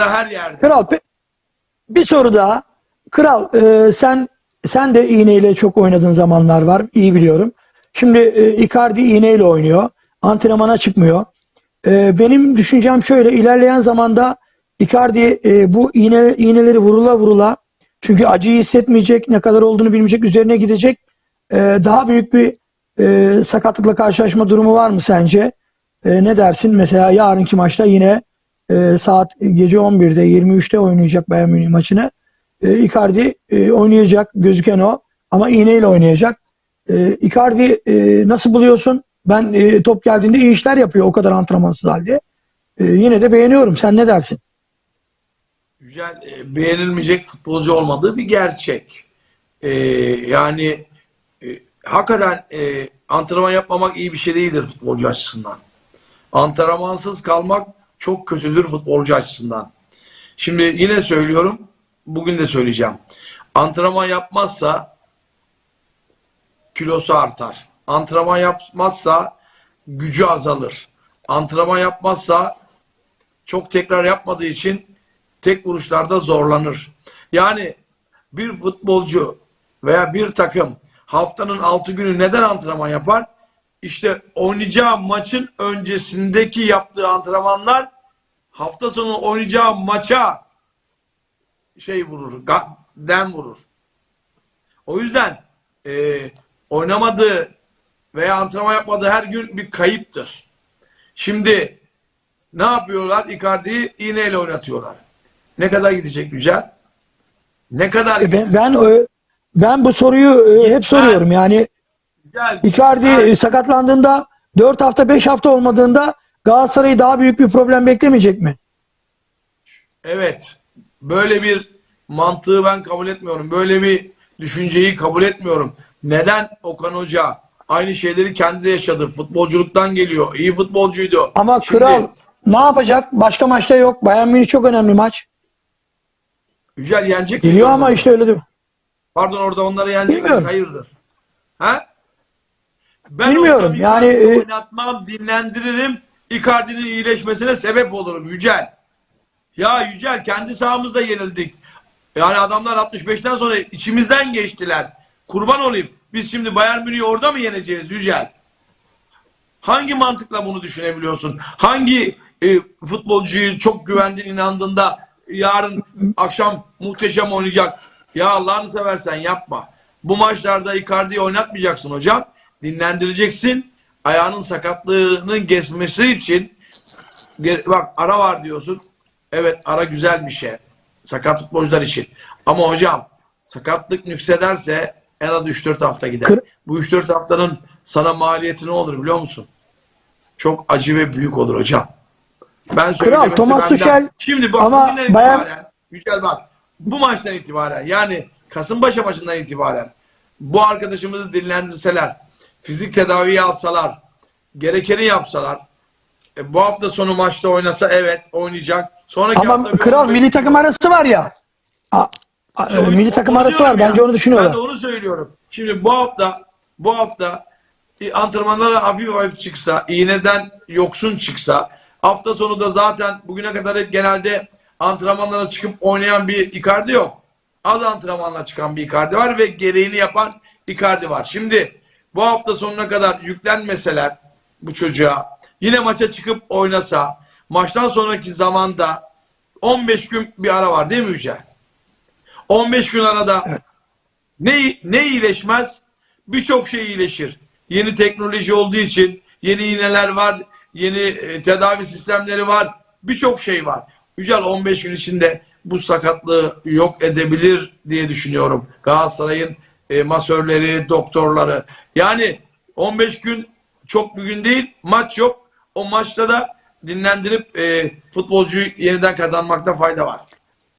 her yerde. Kral bir soru daha. Kral e, sen sen de iğneyle çok oynadığın zamanlar var. iyi biliyorum. Şimdi e, Icardi iğneyle oynuyor. Antrenmana çıkmıyor. E, benim düşüncem şöyle ilerleyen zamanda Icardi e, bu iğne iğneleri vurula vurula çünkü acıyı hissetmeyecek, ne kadar olduğunu bilmeyecek, üzerine gidecek. E, daha büyük bir e, sakatlıkla karşılaşma durumu var mı sence? E, ne dersin? Mesela yarınki maçta yine e, saat gece 11'de 23'te oynayacak Bayern Münih maçını. E, Icardi e, oynayacak gözüken o ama iğneyle oynayacak. E, Icardi e, nasıl buluyorsun? Ben e, top geldiğinde iyi işler yapıyor o kadar antrenmansız halde. E, yine de beğeniyorum. Sen ne dersin? Güzel, e, beğenilmeyecek futbolcu olmadığı bir gerçek. E, yani e, hakikaten e, antrenman yapmamak iyi bir şey değildir futbolcu açısından. Antrenmansız kalmak çok kötüdür futbolcu açısından. Şimdi yine söylüyorum, bugün de söyleyeceğim. Antrenman yapmazsa kilosu artar. Antrenman yapmazsa gücü azalır. Antrenman yapmazsa çok tekrar yapmadığı için tek vuruşlarda zorlanır. Yani bir futbolcu veya bir takım haftanın 6 günü neden antrenman yapar? İşte oynayacağı maçın öncesindeki yaptığı antrenmanlar hafta sonu oynayacağı maça şey vurur, dem vurur. O yüzden e, oynamadığı veya antrenman yapmadığı her gün bir kayıptır. Şimdi ne yapıyorlar? Icardi'yi iğneyle oynatıyorlar. Ne kadar gidecek Yücel? Ne kadar E, ben ben, e, ben bu soruyu e, hep Gitmez. soruyorum. Yani Güzel. Icardi e, sakatlandığında 4 hafta 5 hafta olmadığında Galatasaray'ı daha büyük bir problem beklemeyecek mi? Evet. Böyle bir mantığı ben kabul etmiyorum. Böyle bir düşünceyi kabul etmiyorum. Neden Okan Hoca aynı şeyleri kendi de yaşadı. Futbolculuktan geliyor. İyi futbolcuydu. Ama Şimdi, kral ne yapacak? Başka maçta yok. Bayern Münih çok önemli maç. Yücel yenecek mi? Geliyor ama işte öyle değil. Pardon orada onları yenecek Bilmiyorum. miyiz? Hayırdır? Ha? Ben Bilmiyorum, yani, e- oynatmam, dinlendiririm. Icardi'nin iyileşmesine sebep olurum Yücel. Ya Yücel kendi sahamızda yenildik. Yani adamlar 65'ten sonra içimizden geçtiler. Kurban olayım. Biz şimdi Bayern Münih'i orada mı yeneceğiz Yücel? Hangi mantıkla bunu düşünebiliyorsun? Hangi e, futbolcuyu çok güvendin inandığında yarın akşam muhteşem oynayacak? Ya Allah'ını seversen yapma. Bu maçlarda Icardi'yi oynatmayacaksın hocam. Dinlendireceksin. Ayağının sakatlığının geçmesi için bak ara var diyorsun. Evet ara güzel bir şey. Sakat futbolcular için. Ama hocam sakatlık nüksederse en az 3-4 hafta gider. Kır- Bu 3-4 haftanın sana maliyeti ne olur biliyor musun? Çok acı ve büyük olur hocam. Ben söylemesi Thomas benden. Tuchel Şimdi bak ama bugünden Bayern- itibaren Yücel bak bu maçtan itibaren yani Kasımpaşa maçından itibaren bu arkadaşımızı dinlendirseler fizik tedaviyi alsalar gerekeni yapsalar e, bu hafta sonu maçta oynasa evet oynayacak. Sonraki Ama hafta kral 15 milli takım arası var ya. A- a- o- milli takım arası var. ya. Bence onu düşünüyorlar. Ben de onu söylüyorum. Şimdi bu hafta bu hafta e, antrenmanlara hafif hafif çıksa, iğneden yoksun çıksa, hafta sonu da zaten bugüne kadar hep genelde antrenmanlara çıkıp oynayan bir Icardi yok. Az antrenmanla çıkan bir Icardi var ve gereğini yapan Icardi var. Şimdi bu hafta sonuna kadar yüklenmeseler bu çocuğa yine maça çıkıp oynasa maçtan sonraki zamanda 15 gün bir ara var değil mi Yücel? 15 gün arada ne, ne iyileşmez? Birçok şey iyileşir. Yeni teknoloji olduğu için yeni iğneler var, yeni e, tedavi sistemleri var, birçok şey var. Yücel 15 gün içinde bu sakatlığı yok edebilir diye düşünüyorum. Galatasaray'ın e, masörleri, doktorları. Yani 15 gün çok bir gün değil, maç yok. O maçta da dinlendirip e, futbolcuyu yeniden kazanmakta fayda var.